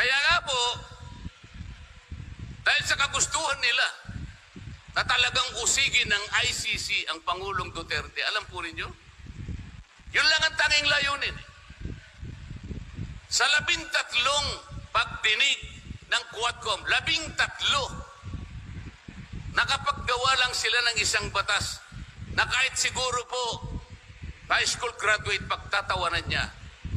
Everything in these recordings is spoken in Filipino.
Kaya nga po, dahil sa kagustuhan nila na talagang usigin ng ICC ang Pangulong Duterte, alam po ninyo, yun lang ang tanging layunin. Sa labintatlong pagdinig ng Quadcom, labintatlo, nakapaggawa lang sila ng isang batas na kahit siguro po high school graduate pagtatawanan niya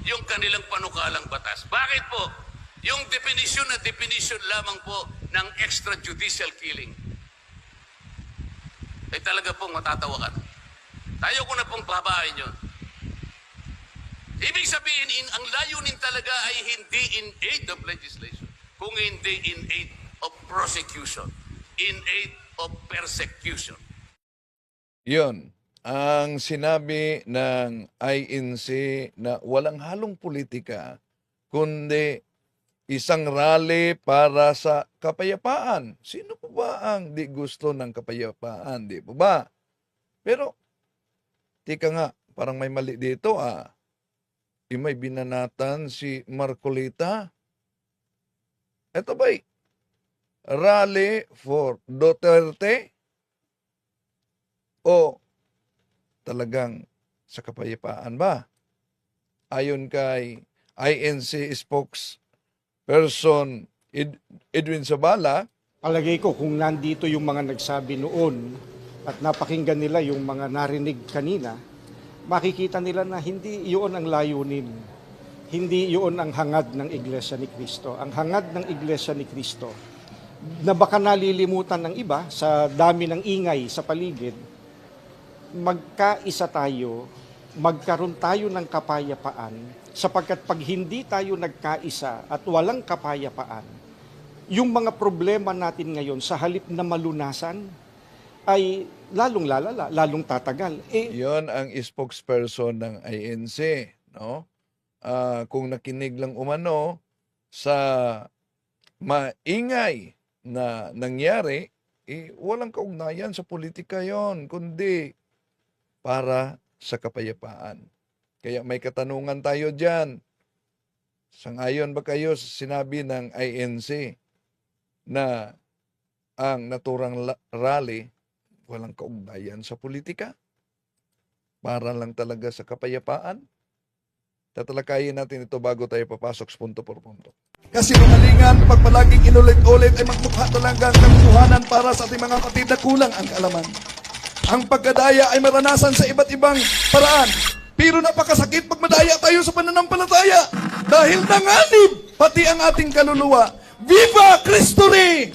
yung kanilang panukalang batas. Bakit po? Yung definition na definition lamang po ng extrajudicial killing. Ay talaga pong matatawa ka. Tayo ko na pong babain yun. Ibig sabihin, in, ang layunin talaga ay hindi in aid of legislation, kung hindi in aid of prosecution, in aid of persecution. Yun, ang sinabi ng INC na walang halong politika, kundi isang rally para sa kapayapaan. Sino po ba ang di gusto ng kapayapaan? Di po ba? Pero, tika nga, parang may mali dito ah. Di may binanatan si Marcolita. Ito ba'y rally for Duterte? O talagang sa kapayapaan ba? Ayon kay INC spokesperson Ed- Edwin Sabala, Palagay ko kung nandito yung mga nagsabi noon at napakinggan nila yung mga narinig kanina, makikita nila na hindi iyon ang layunin. Hindi iyon ang hangad ng Iglesia ni Kristo. Ang hangad ng Iglesia ni Kristo na baka nalilimutan ng iba sa dami ng ingay sa paligid, magkaisa tayo, magkaroon tayo ng kapayapaan, sapagkat pag hindi tayo nagkaisa at walang kapayapaan, yung mga problema natin ngayon sa halip na malunasan ay lalong lalala, lalong tatagal. Eh, yon ang spokesperson ng INC, no? Ah, kung nakinig lang umano sa maingay na nangyari, eh, walang kaugnayan sa politika yon, kundi para sa kapayapaan. Kaya may katanungan tayo dyan. Sangayon ba kayo sa sinabi ng INC na ang naturang rally walang kaugnayan sa politika? Para lang talaga sa kapayapaan? Tatalakayin natin ito bago tayo papasok sa punto por punto. Kasi rumalingan, pag palaging inulit-ulit ay magmukha talagang kaguluhanan para sa ating mga kapatid na kulang ang kaalaman. Ang pagkadaya ay maranasan sa iba't ibang paraan. Pero napakasakit pag madaya tayo sa pananampalataya. Dahil nanganib pati ang ating kaluluwa. Viva Cristo Rey!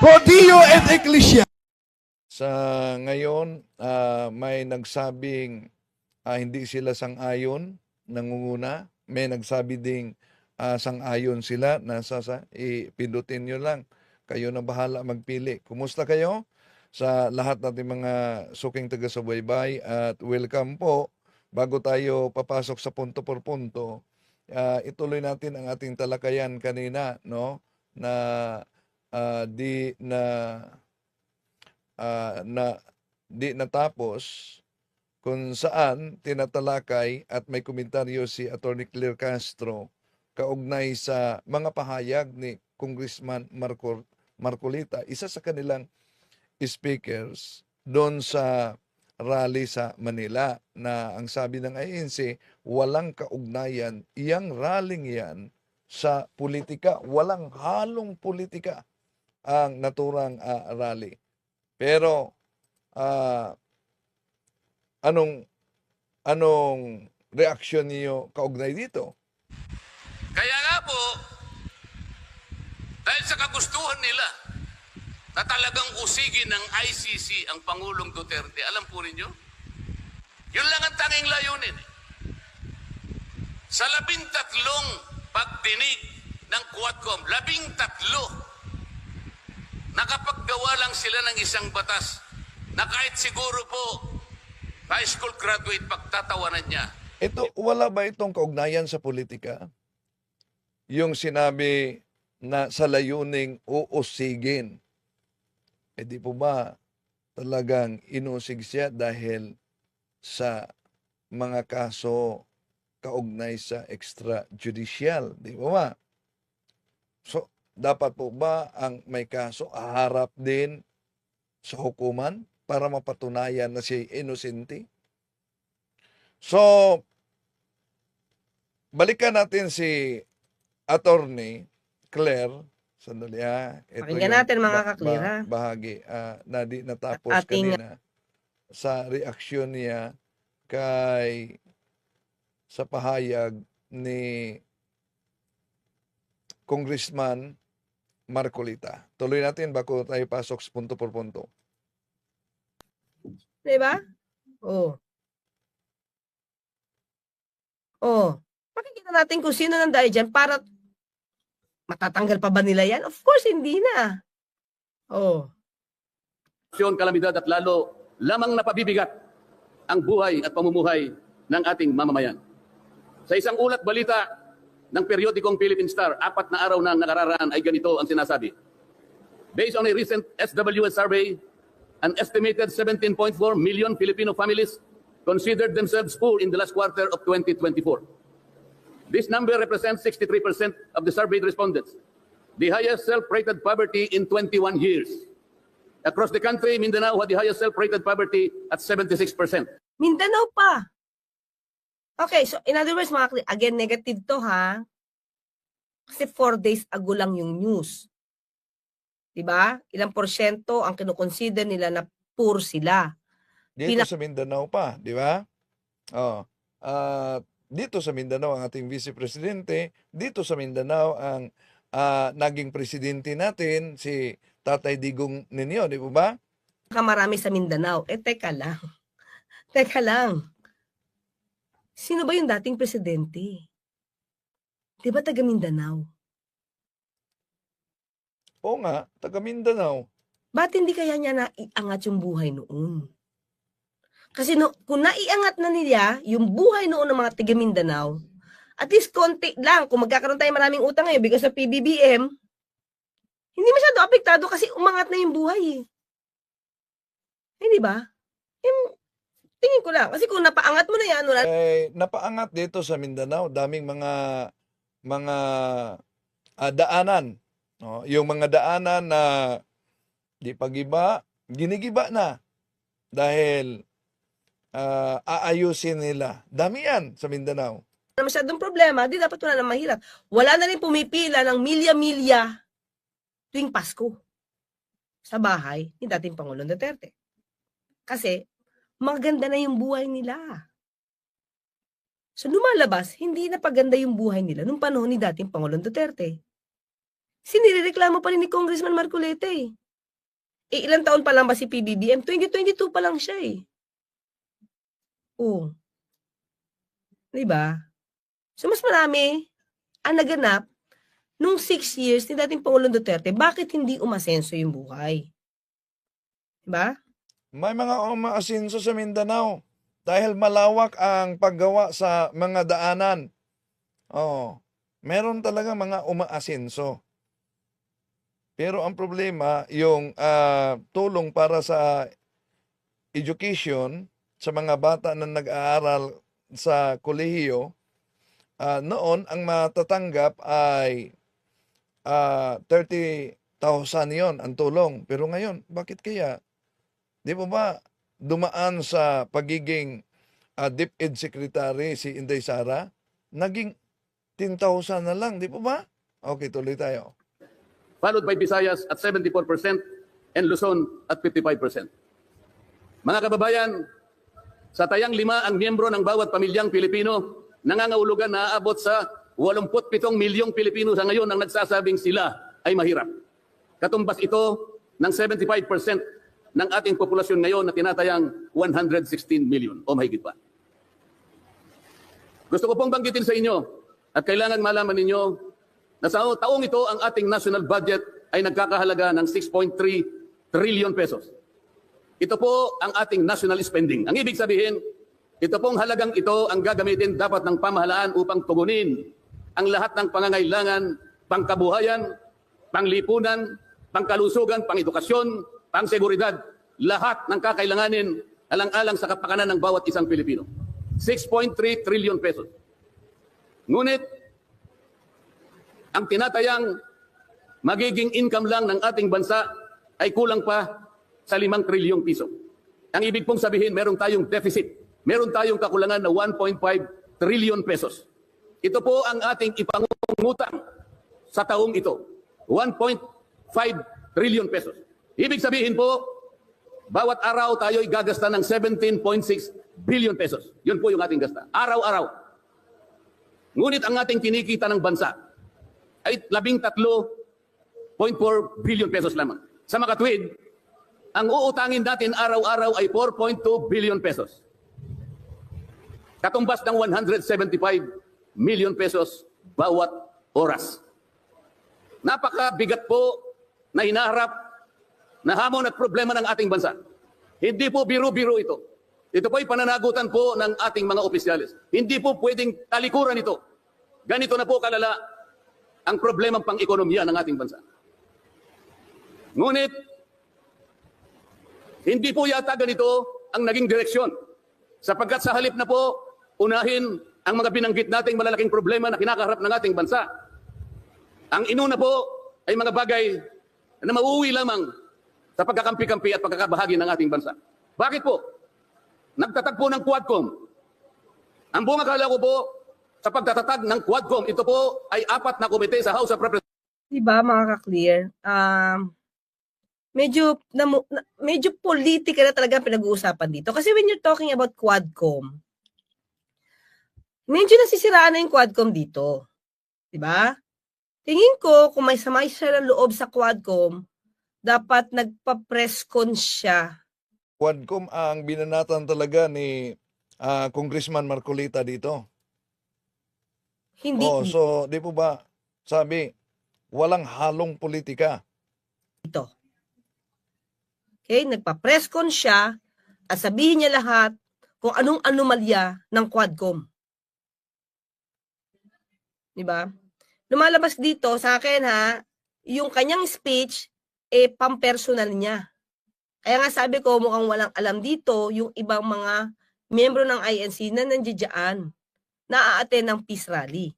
Pro Dio et Ecclesia. Sa ngayon, ah, may nagsabing ah, hindi sila sang-ayon, nangunguna. May nagsabi ding ah, sang-ayon sila, nasa sa, ipindutin nyo lang. Kayo na bahala magpili. Kumusta kayo? Sa lahat natin mga suking taga-subaybay at welcome po. Bago tayo papasok sa punto por punto, ah, ituloy natin ang ating talakayan kanina, no? Na ah, di na ah, na di natapos kung saan tinatalakay at may komentaryo si Attorney Claire Castro kaugnay sa mga pahayag ni Congressman Marco Marcolita, isa sa kanilang speakers doon sa rally sa Manila na ang sabi ng INC, walang kaugnayan, iyang rallying yan sa politika, walang halong politika ang naturang ah, rally. Pero ah, anong anong reaksyon niyo kaugnay dito? Kaya nga po, dahil sa kagustuhan nila na talagang usigin ng ICC ang Pangulong Duterte, alam po ninyo, yun lang ang tanging layunin. Sa labintatlong pagdinig ng Quadcom, labintatlo, nakapaggawa lang sila ng isang batas na kahit siguro po high school graduate pagtatawanan niya, Ito, wala ba itong kaugnayan sa politika? Yung sinabi na sa layuning uusigin. E di po ba talagang inusig siya dahil sa mga kaso kaugnay sa extrajudicial, di po ba? So, dapat po ba ang may kaso aharap din sa hukuman para mapatunayan na siya inosente? So, balikan natin si Attorney Claire. Sandali ha. Ito Pakinggan natin, mga ka-Claire, ha? Bahagi ah, na di natapos At ating- kanina sa reaksyon niya kay sa pahayag ni Congressman Marcolita. Tuloy natin bago tayo pasok sa punto por punto. Di ba? Oh. Oh. Pakikita natin kung sino dyan para matatanggal pa ba nila yan? Of course, hindi na. Oh. Sitwasyon, kalamidad at lalo lamang napabibigat ang buhay at pamumuhay ng ating mamamayan. Sa isang ulat balita ng periodikong Philippine Star, apat na araw na nakararaan ay ganito ang sinasabi. Based on a recent SWS survey, an estimated 17.4 million Filipino families considered themselves poor in the last quarter of 2024. This number represents 63% of the surveyed respondents, the highest self-rated poverty in 21 years. Across the country, Mindanao had the highest self-rated poverty at 76%. Mindanao pa. Okay, so in other words, mga kli- again, negative to ha. Kasi four days ago lang yung news. 'Di ba? Ilang porsyento ang kinukonsider nila na poor sila. Dito Pinak- sa Mindanao pa, di ba? Oh. At dito sa Mindanao ang ating vice presidente, dito sa Mindanao ang ah, naging presidente natin si Tatay Digong ninyo, di po ba? Kamarami sa Mindanao. Eh, teka lang. Teka lang. Sino ba yung dating presidente? Di ba taga Mindanao? Oo nga, taga Mindanao. Ba't hindi kaya niya naiangat yung buhay noon? Kasi no, kung naiangat na nila yung buhay noon ng mga taga Mindanao, at least konti lang, kung magkakaroon tayo maraming utang ngayon because of PBBM, hindi masyado apektado kasi umangat na yung buhay eh. Hindi ba? Yung, tingin ko lang. Kasi kung napaangat mo na yan, wala Eh, napaangat dito sa Mindanao, daming mga mga ah, daanan. No? Yung mga daanan na di pagiba, ginigiba na dahil ah, aayusin nila. Dami yan sa Mindanao. na masyadong problema, di dapat wala na mahirap. Wala na rin pumipila ng milya-milya tuwing Pasko sa bahay ni dating Pangulong Duterte. Kasi maganda na yung buhay nila. So lumalabas, hindi na paganda yung buhay nila nung panahon ni dating Pangulong Duterte. Sinireklamo pa rin ni Congressman Marcoleta eh. Eh, ilang taon pa lang ba si PBBM? 2022 pa lang siya eh. Oo. Di ba? So mas marami ang naganap nung six years ni dating Pangulong Duterte, bakit hindi umasenso yung buhay? Diba? May mga umaasinso sa Mindanao dahil malawak ang paggawa sa mga daanan. Oo. Meron talaga mga umaasinso. Pero ang problema, yung ah, tulong para sa education sa mga bata na nag-aaral sa kolehiyo, ah, noon ang matatanggap ay ah, 30,000 yon ang tulong. Pero ngayon, bakit kaya? Di ba ba dumaan sa pagiging ah, DepEd Secretary si Inday Sara? Naging 10,000 na lang, di ba ba? Okay, tuloy tayo. followed by Visayas at 74% and Luzon at 55%. Mga kababayan, sa tayang lima ang miyembro ng bawat pamilyang Pilipino, nangangahulugan na aabot sa 87 milyong Pilipino sa ngayon ang nagsasabing sila ay mahirap. Katumbas ito ng 75% ng ating populasyon ngayon na tinatayang 116 million o mahigit pa. Gusto ko pong banggitin sa inyo at kailangan malaman ninyo na sa taong ito ang ating national budget ay nagkakahalaga ng 6.3 trillion pesos. Ito po ang ating national spending. Ang ibig sabihin, ito pong halagang ito ang gagamitin dapat ng pamahalaan upang tugunin ang lahat ng pangangailangan, pangkabuhayan, panglipunan, pangkalusugan, pangedukasyon, pangseguridad, lahat ng kakailanganin alang-alang sa kapakanan ng bawat isang Pilipino. 6.3 trillion pesos. Ngunit, ang tinatayang magiging income lang ng ating bansa ay kulang pa sa 5 trilyong piso. Ang ibig pong sabihin, meron tayong deficit. Meron tayong kakulangan na 1.5 trillion pesos. Ito po ang ating ipangungutang sa taong ito. 1.5 trillion pesos. Ibig sabihin po, bawat araw tayo'y gagasta ng 17.6 billion pesos. Yun po yung ating gasta. Araw-araw. Ngunit ang ating kinikita ng bansa ay 13.4 billion pesos lamang. Sa makatwid, ang uutangin natin araw-araw ay 4.2 billion pesos. Katumbas ng 175 million pesos bawat oras. Napakabigat po na hinaharap na hamon at problema ng ating bansa. Hindi po biro-biro ito. Ito po ay pananagutan po ng ating mga opisyalis. Hindi po pwedeng talikuran ito. Ganito na po kalala ang problemang pang-ekonomiya ng ating bansa. Ngunit, hindi po yata ganito ang naging direksyon. Sapagkat sa halip na po, unahin ang mga binanggit nating malalaking problema na kinakaharap ng ating bansa. Ang inuna po ay mga bagay na mauwi lamang sa pagkakampi-kampi at pagkakabahagi ng ating bansa. Bakit po? Nagtatag po ng Quadcom. Ang buong akala ko po, sa pagtatatag ng Quadcom, ito po ay apat na komite sa House of Representatives. Di ba, mga ka-clear? Um, medyo, na, medyo politika na talaga pinag-uusapan dito. Kasi when you're talking about Quadcom, medyo nasisiraan na yung Quadcom dito. Di ba? Tingin ko, kung may samay siya ng loob sa Quadcom, dapat nagpa-press con siya. Quadcom ang binanatan talaga ni ah, Congressman Marcolita dito. Hindi Oh, so di po ba sabi walang halong politika. dito. Okay? Nagpa-press con siya at sabihin niya lahat kung anong anomalya ng Quadcom. Di ba? Lumalabas dito sa akin ha, yung kanyang speech eh pampersonal niya. Kaya nga sabi ko mukhang walang alam dito yung ibang mga miyembro ng INC na nandiyan na a-attend ng peace rally.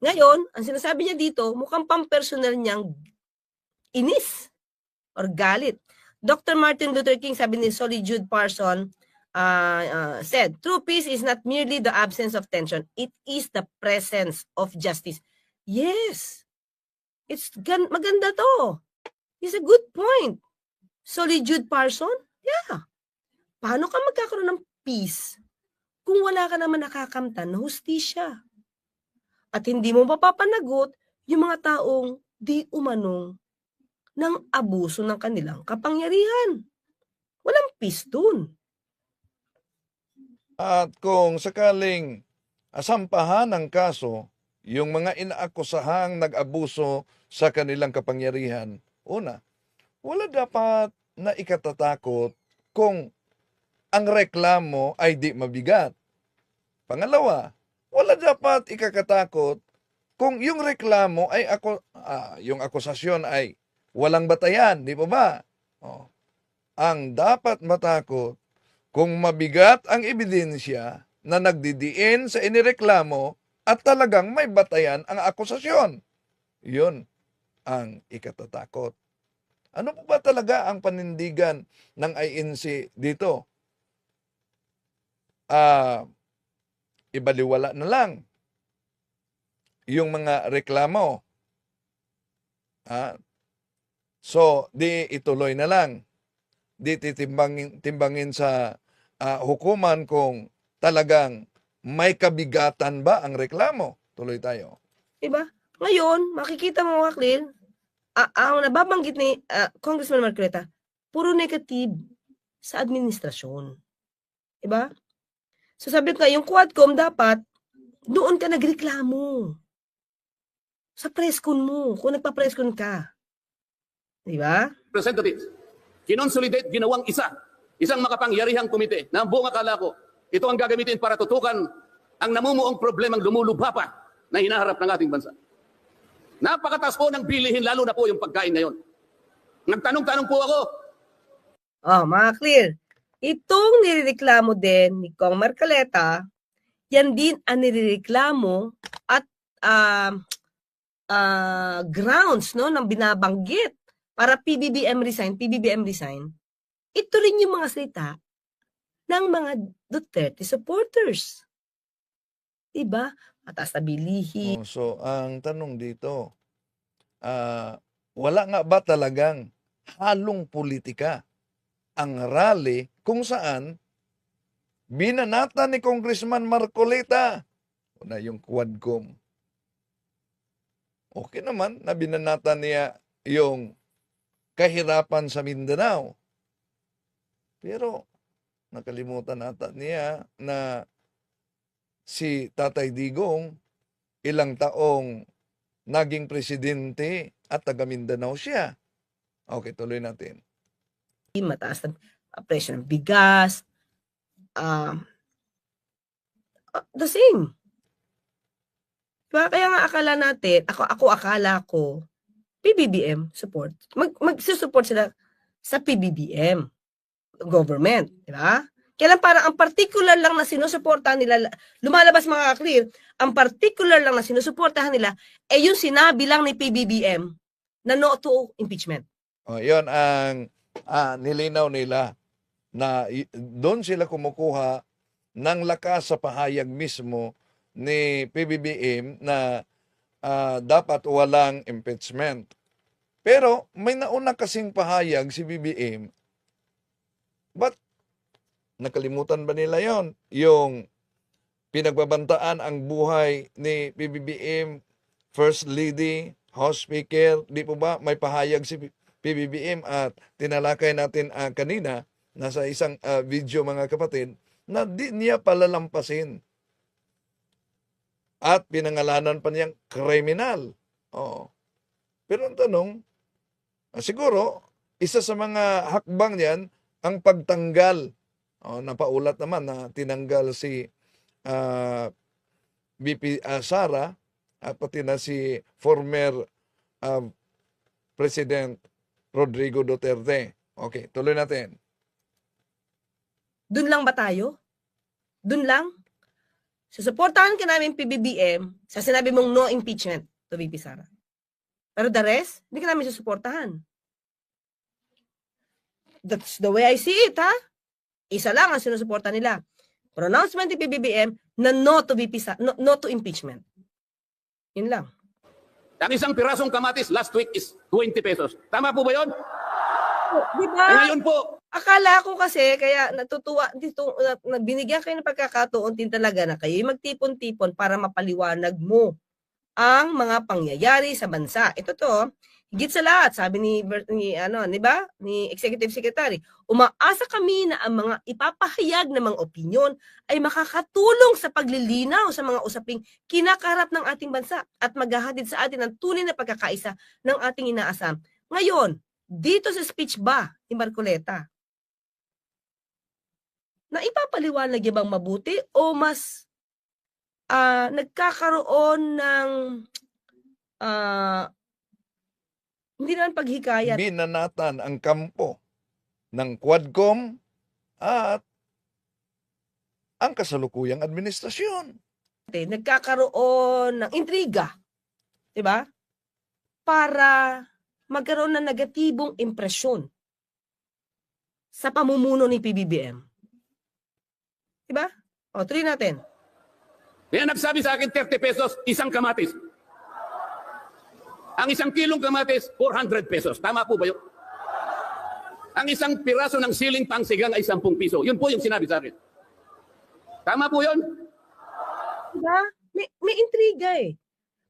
Ngayon, ang sinasabi niya dito, mukhang pampersonal niyang inis or galit. Dr. Martin Luther King, sabi ni Solly Jude Parson, uh, uh, said, True peace is not merely the absence of tension, it is the presence of justice. Yes, it's gan maganda to. It's a good point. Solly Jude Parson, yeah. Paano ka magkakaroon ng peace kung wala ka naman nakakamtan na hustisya? At hindi mo mapapanagot yung mga taong di umanong ng abuso ng kanilang kapangyarihan. Walang peace dun. At kung sakaling asampahan ng kaso yung mga inaakusahang nag-abuso sa kanilang kapangyarihan, una, wala dapat na ikatatakot kung ang reklamo ay di mabigat. Pangalawa, wala dapat ikakatakot kung yung reklamo ay ako ah, yung akusasyon ay walang batayan, di ba ba? Oh. Ang dapat matakot kung mabigat ang ebidensya na nagdidiin sa inireklamo at talagang may batayan ang akusasyon. Yun ang ikatatakot. Ano po ba talaga ang panindigan ng INC dito? Ah, ibaliwala na lang yung mga reklamo. Ah, so, di ituloy na lang. Di titimbangin, timbangin sa ah, hukuman kung talagang may kabigatan ba ang reklamo. Tuloy tayo. Diba? Ngayon, makikita mo mga clear, ah, ang nababanggit ni ah, Congressman Marcoleta, puro negative sa administrasyon. Diba? So sabi ko yung Quadcom dapat, doon ka nagreklamo. Sa presscon mo, kung nagpa-presscon ka. Diba? representatives. Kinonsolidate, ginawang isa. Isang makapangyarihang komite na ang buong akala ko, ito ang gagamitin para tutukan ang namumuong problemang lumulubha pa na hinaharap ng ating bansa. Napakataas po ng bilihin, lalo na po yung pagkain ngayon. Nagtanong-tanong po ako, Oh, mga clear. Itong nireklamo din ni Kong Marcoleta, yan din ang nireklamo at um, ah, grounds no ng binabanggit para PBBM resign, PBBM resign, ito rin yung mga salita ng mga Duterte supporters. Diba? Mataas na bilihin, Oh, so, ang tanong dito, ah, wala nga ba talagang halong politika ang rally kung saan binanata ni Congressman Marcoleta na yung Quadcom. Okay naman na binanata niya yung kahirapan sa Mindanao. Pero nakalimutan ata niya na si Tatay Digong ilang taong naging presidente at taga Mindanao siya. Okay, tuloy natin. mataas na ah, presyo ng bigas, ah, the same. Diba? Kaya nga akala natin, ako, ako akala ko, PBBM support. Mag, magsusupport sila sa PBBM government. Di ba? Kaya lang parang ang particular lang na sinusuportahan nila, lumalabas mga clear, ang particular lang na sinusuportahan nila, eh yung sinabi lang ni PBBM na no to impeachment. Oh, yon ang ah, nilinaw nila na doon sila kumukuha ng lakas sa pahayag mismo ni PBBM na ah, dapat walang impeachment. Pero may nauna kasing pahayag si BBM. But nakalimutan ba nila yon? Yung pinagbabantaan ang buhay ni PBBM, First Lady, House Speaker, di po ba may pahayag si PBBM at tinalakay natin ah, kanina nasa isang ah, video mga kapatid na di niya palalampasin. At pinangalanan pa niyang kriminal. Oo. Pero ang tanong, ah, siguro, isa sa mga hakbang niyan, ang pagtanggal. Oh, napaulat naman na tinanggal si ah, BP ah, Sara at pati na si former ah, President Rodrigo Duterte. Okay, tuloy natin. Doon lang ba tayo? Doon lang? Susuportahan ka namin PBBM sa sinabi mong no impeachment to VP Sara. Pero the rest, hindi ka namin susuportahan. That's the way I see it, ha? Isa lang ang sinusuporta nila. Pronouncement ni PBBM na no to VP Sara, no, no to impeachment. Yun lang. Ang isang pirasong kamatis last week is 20 pesos. Tama po ba yun? Di Eh, ba? ngayon po, Akala ko kasi, kaya natutuwa, dito, na, na, binigyan kayo ng pagkakataon din talaga na kayo magtipon-tipon para mapaliwanag mo ang mga pangyayari sa bansa. Ito to, higit sa lahat, sabi ni, ni ano, ni ba? Ni Executive Secretary, umaasa kami na ang mga ipapahayag ng mga opinyon ay makakatulong sa paglilinaw sa mga usaping kinakarap ng ating bansa at maghahatid sa atin ng tunay na pagkakaisa ng ating inaasam. Ngayon, dito sa speech ba ni Marcoleta, na ipapaliwanag niya bang mabuti o mas ah, nagkakaroon ng ah, hindi naman paghikayat. Binanatan ang kampo ng Quadcom at ang kasalukuyang administrasyon. nagkakaroon ng intriga. 'Di ba? Para magkaroon ng negatibong impresyon sa pamumuno ni PBBM. 'Di ba? O, tuloy natin. kaya nagsabi sa akin 30 pesos, isang kamatis. Ang isang kilong kamatis, 400 pesos. Tama po ba yun? Ang isang piraso ng siling pangsigang ay 10 piso. Yun po yung sinabi sa akin. Tama po yun? Diba? May, may intriga eh.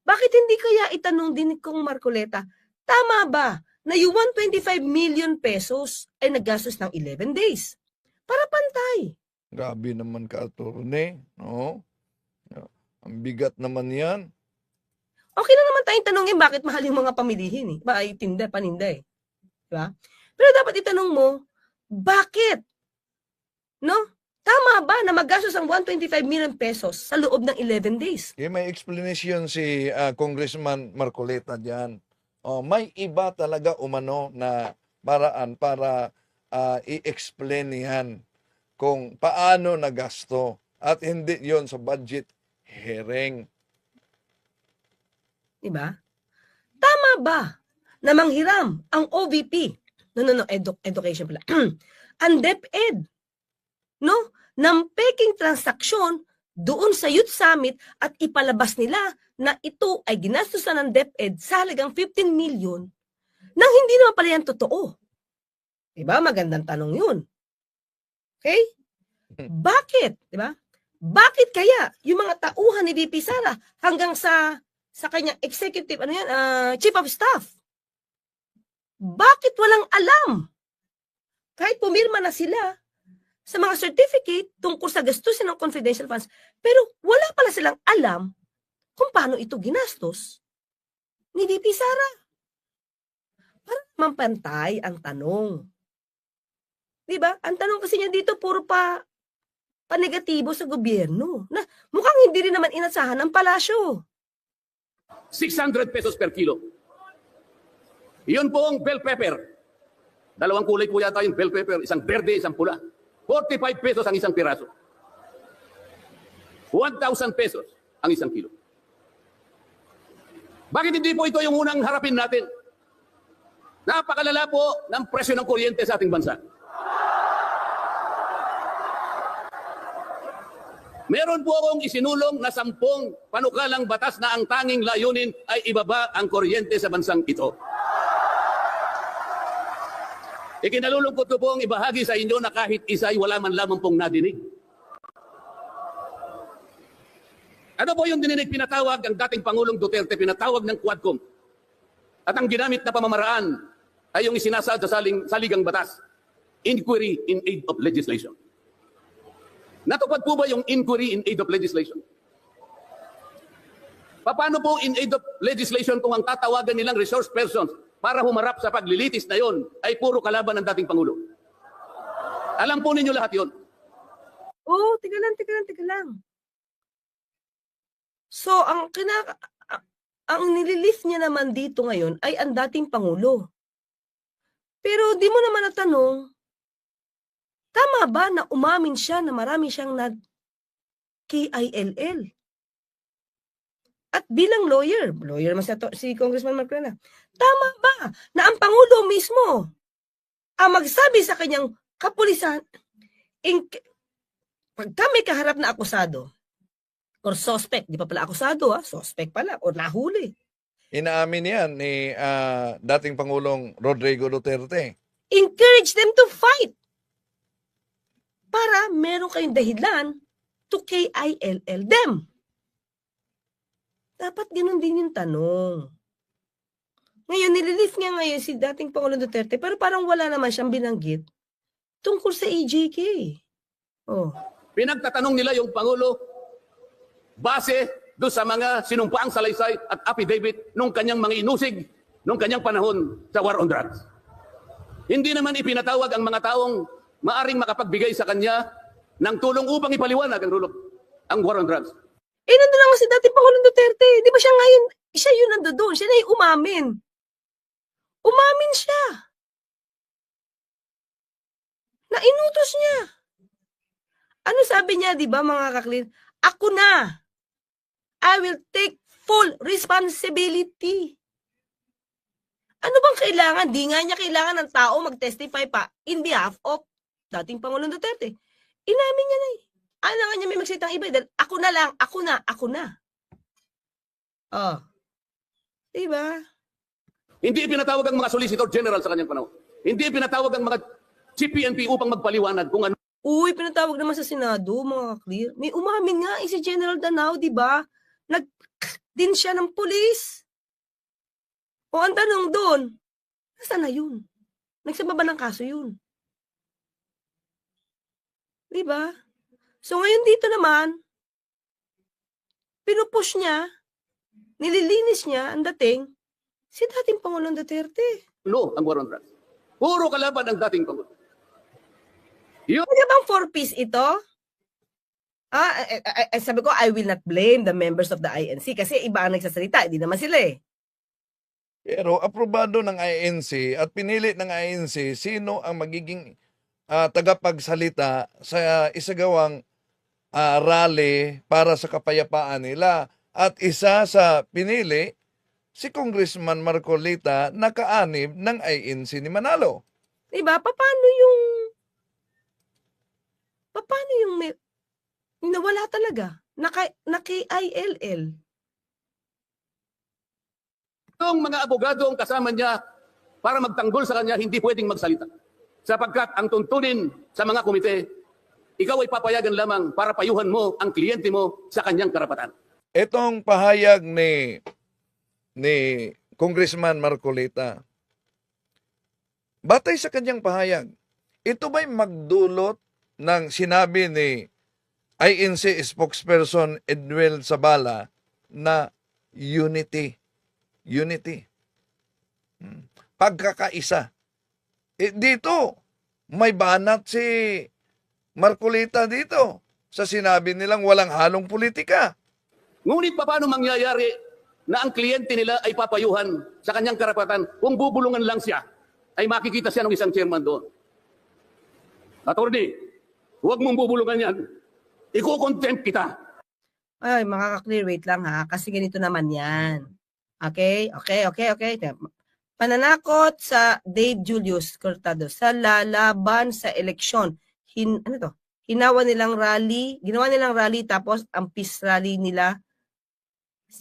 Bakit hindi kaya itanong din Kong Marcoleta, tama ba na yung 125 million pesos ay naggastos ng 11 days? Para pantay. Grabe naman ka, attorney. No? Ang bigat naman yan. Okay lang naman tayong tanongin bakit mahal yung mga pamilihin eh. Ba, tinda, paninda eh. Diba? Pero dapat itanong mo, bakit? No? Tama ba na maggastos ang 125 million pesos sa loob ng 11 days? Eh, may explanation si ah, Congressman Marcoleta diyan. Oh, may iba talaga umano na paraan para ah, i-explain yan kung paano nagasto at hindi yon sa budget hearing. Diba? ba na manghiram ang OVP? No, no, no, edu- education pala. ang DepEd, no? Ng peking transaksyon doon sa Youth Summit at ipalabas nila na ito ay ginastusan ng DepEd sa halagang 15 million nang hindi naman pala yan totoo. Diba? Magandang tanong yun. Okay? Bakit? Diba? Bakit kaya yung mga tauhan ni VP Sara hanggang sa sa kanyang executive, ano yan, ah, chief of staff? Bakit walang alam? Kahit pumirma na sila sa mga certificate tungkol sa gastusin ng confidential funds, pero wala pala silang alam kung paano ito ginastos ni VP Sara. Para naman pantay ang tanong. Di ba? Ang tanong kasi niya dito, puro pa panegatibo sa gobyerno. Na mukhang hindi rin naman inasahan ng palasyo. 600 pesos per kilo. Iyon po ang bell pepper. Dalawang kulay po yata yung bell pepper, isang berde, isang pula. 45 pesos ang isang piraso. 1,000 pesos ang isang kilo. Bakit hindi po ito yung unang harapin natin? Napakalala po ng presyo ng kuryente sa ating bansa. Meron po akong isinulong na sampung panukalang batas na ang tanging layunin ay ibaba ang kuryente sa bansang ito. Ikinalulungkot ko pong ibahagi sa inyo na kahit isa ay wala man lamang pong nadinig. Ano po yung dininig pinatawag ang dating Pangulong Duterte, pinatawag ng Quadcom? At ang ginamit na pamamaraan ay yung isinasad sa saling, saligang batas, inquiry in aid of legislation. Natupad po ba yung inquiry in aid of legislation? Paano po in aid of legislation kung ang tatawagan nilang resource persons para humarap sa paglilitis na yon ay puro kalaban ng dating Pangulo? Alam po ninyo lahat yon. Oh, tiga lang, tiga lang, tiga lang. So, ang kina ang nililist niya naman dito ngayon ay ang dating pangulo. Pero di mo naman natanong, tama ba na umamin siya na marami siyang nag KILL? At bilang lawyer, lawyer mas to, si Congressman Marcrena, tama ba na ang Pangulo mismo ang magsabi sa kanyang kapulisan, in, pag kami kaharap na akusado, or suspect, di pa pala akusado ha, suspect pala, or nahuli. Inaamin yan ni ah, dating Pangulong Rodrigo Duterte. Encourage them to fight. Para meron kayong dahilan to K-I-L-L them. Dapat ganun din yung tanong. Ngayon, nililift nga ngayon si dating Pangulong Duterte, pero parang wala naman siyang binanggit tungkol sa EJK. Oh. Pinagtatanong nila yung Pangulo base do sa mga sinumpaang salaysay at affidavit nung kanyang mga inusig nung kanyang panahon sa war on drugs. Hindi naman ipinatawag ang mga taong maaring makapagbigay sa kanya ng tulong upang ipaliwanag ang rulok ang war on drugs. Eh, nandun naman si dating Pangulong Duterte. Di ba siya ngayon, siya yun nandoon. Siya na yung umamin. Umamin siya. Na inutos niya. Ano sabi niya, di ba mga kaklin? Ako na. I will take full responsibility. Ano bang kailangan? Di nga niya kailangan ng tao mag-testify pa in behalf of dating Pangulong Duterte. Inamin niya na eh. Ano nga niya may magsalitang iba? eh, Dahil ako na lang, ako na, ako na. Oh. Diba? Hindi ipinatawag ang mga Solicitor General sa kanyang panahon. Hindi ipinatawag ang mga CPNP upang magpaliwanag kung ano Uy, pinatawag naman sa Senado, mga clear. May umamin nga eh, si General Danao, di ba? Nag din siya ng pulis. O ang tanong doon, nasaan na yun? Nagsama ba ng kaso yun? Di ba? So ngayon dito naman, pinupush niya, nililinis niya ang dating si dating Pangulong Duterte. ang war on drugs. Puro kalaban ang dating Pangulo. Yun Pwede bang four-piece ito? Ah, eh, eh, eh, sabi ko, I will not blame the members of the INC kasi iba ang nagsasalita, hindi naman sila eh. Pero aprobado ng INC at pinili ng INC sino ang magiging ah, tagapagsalita sa isagawang ah, rally para sa kapayapaan nila. At isa sa pinili si Congressman Marcolita nakaanib ng INC ni Manalo. Diba? Paano yung... Paano yung may... nawala talaga? Naka, naki-ILL. Itong mga abogado ang kasama niya para magtanggol sa kanya, hindi pwedeng magsalita. Sapagkat ang tuntunin sa mga komite, ikaw ay papayagan lamang para payuhan mo ang kliyente mo sa kanyang karapatan. Itong pahayag ni ni Congressman Marcolita, batay sa kanyang pahayag, ito ba'y magdulot ng sinabi ni INC spokesperson Edwel Sabala na unity. Unity. Hmm. Pagkakaisa. Eh, dito, may banat si Marcolita dito sa sinabi nilang walang halong politika. Ngunit paano mangyayari na ang kliyente nila ay papayuhan sa kanyang karapatan kung bubulungan lang siya ay makikita siya ng isang chairman doon. Attorney, huwag mong bubulungan yan. Iko-contempt kita. Ay, mga ka-clear, wait lang ha. Kasi ganito naman yan. Okay? Okay, okay, okay. Pananakot sa Dave Julius Cortado sa lalaban sa eleksyon. Hin, ano to? Hinawa nilang rally, ginawa nilang rally tapos ang peace rally nila,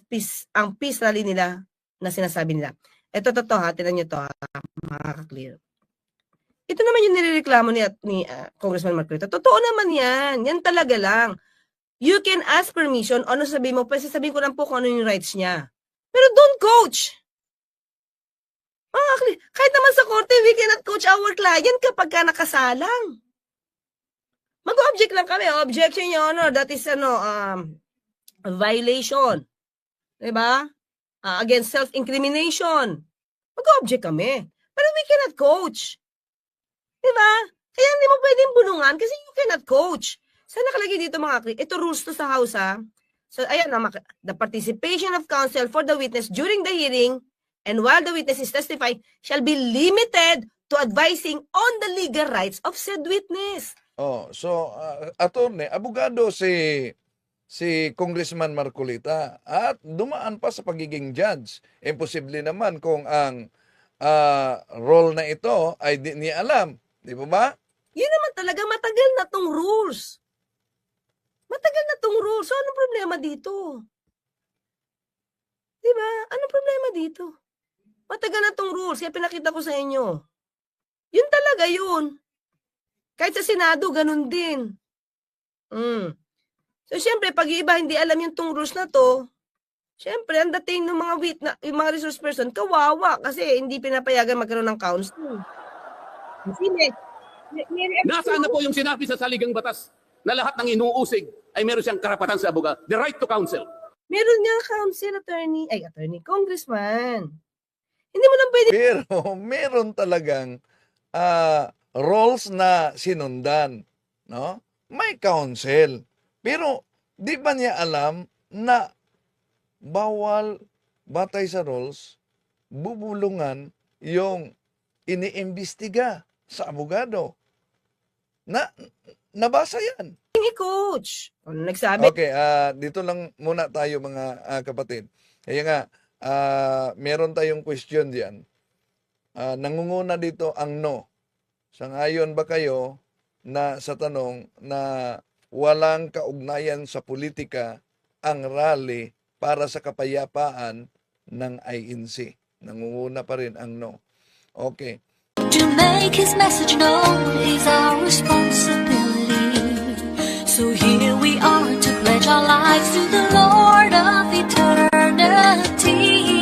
peace, ang peace rally nila na sinasabi nila. Ito totoo ha, tinan nyo to ha, mga ka-clear. Ito naman yung nirereklamo ni, ni ah, Congressman Marcolita. Totoo naman yan. Yan talaga lang. You can ask permission. Ano sabi mo? Pwede sabihin ko lang po kung ano yung rights niya. Pero don't coach. Kakli- kahit naman sa korte, we cannot coach our client kapag ka nakasalang. Mag-object lang kami. Objection, Your Honor. That is, ano, um, violation. Diba? Ah, against self-incrimination. Mag-object kami. Pero we cannot coach. Diba? Kaya hindi mo pwedeng bulungan kasi you cannot coach. Saan nakalagay dito mga kri- Ito rules to sa House ha. So ayan mak- the participation of counsel for the witness during the hearing and while the witness is testifying shall be limited to advising on the legal rights of said witness. Oh, so uh, attorney, abogado si si Congressman Marcolita at dumaan pa sa pagiging judge. Imposible naman kung ang ah, role na ito ay di niya alam, di ba ba? Yun naman talaga matagal na tong rules. Matagal na tong rules. So anong problema dito? Di ba? Anong problema dito? Matagal na tong rules. Kaya pinakita ko sa inyo. Yun talaga yun. Kahit sa Senado, ganun din. Mm. So, syempre, pag iba hindi alam yung tong rules na to, syempre, ang dating ng mga wit na, yung mga resource person, kawawa kasi hindi pinapayagan magkaroon ng counsel. Kasi may, may, may Nasaan na po yung sinabi sa saligang batas na lahat ng inuusig ay meron siyang karapatan sa abogado. The right to counsel. Meron nga counsel attorney, ay attorney, congressman. Hindi mo lang pwede Pero meron talagang ah, roles na sinundan, no? May counsel. Pero di ba niya alam na bawal batay sa rules bubulungan yung iniimbestiga sa abogado. Na nabasa yan. i-coach. Ano nagsabi? Okay, ah dito lang muna tayo mga ah, kapatid. Kaya nga, ah, meron tayong question diyan. Ah, nangunguna dito ang no. Sangayon ba kayo na sa tanong na walang kaugnayan sa politika ang rally para sa kapayapaan ng INC? Nangunguna pa rin ang no. Okay. To make his message known is our responsibility. So here we are to pledge our lives to the reality.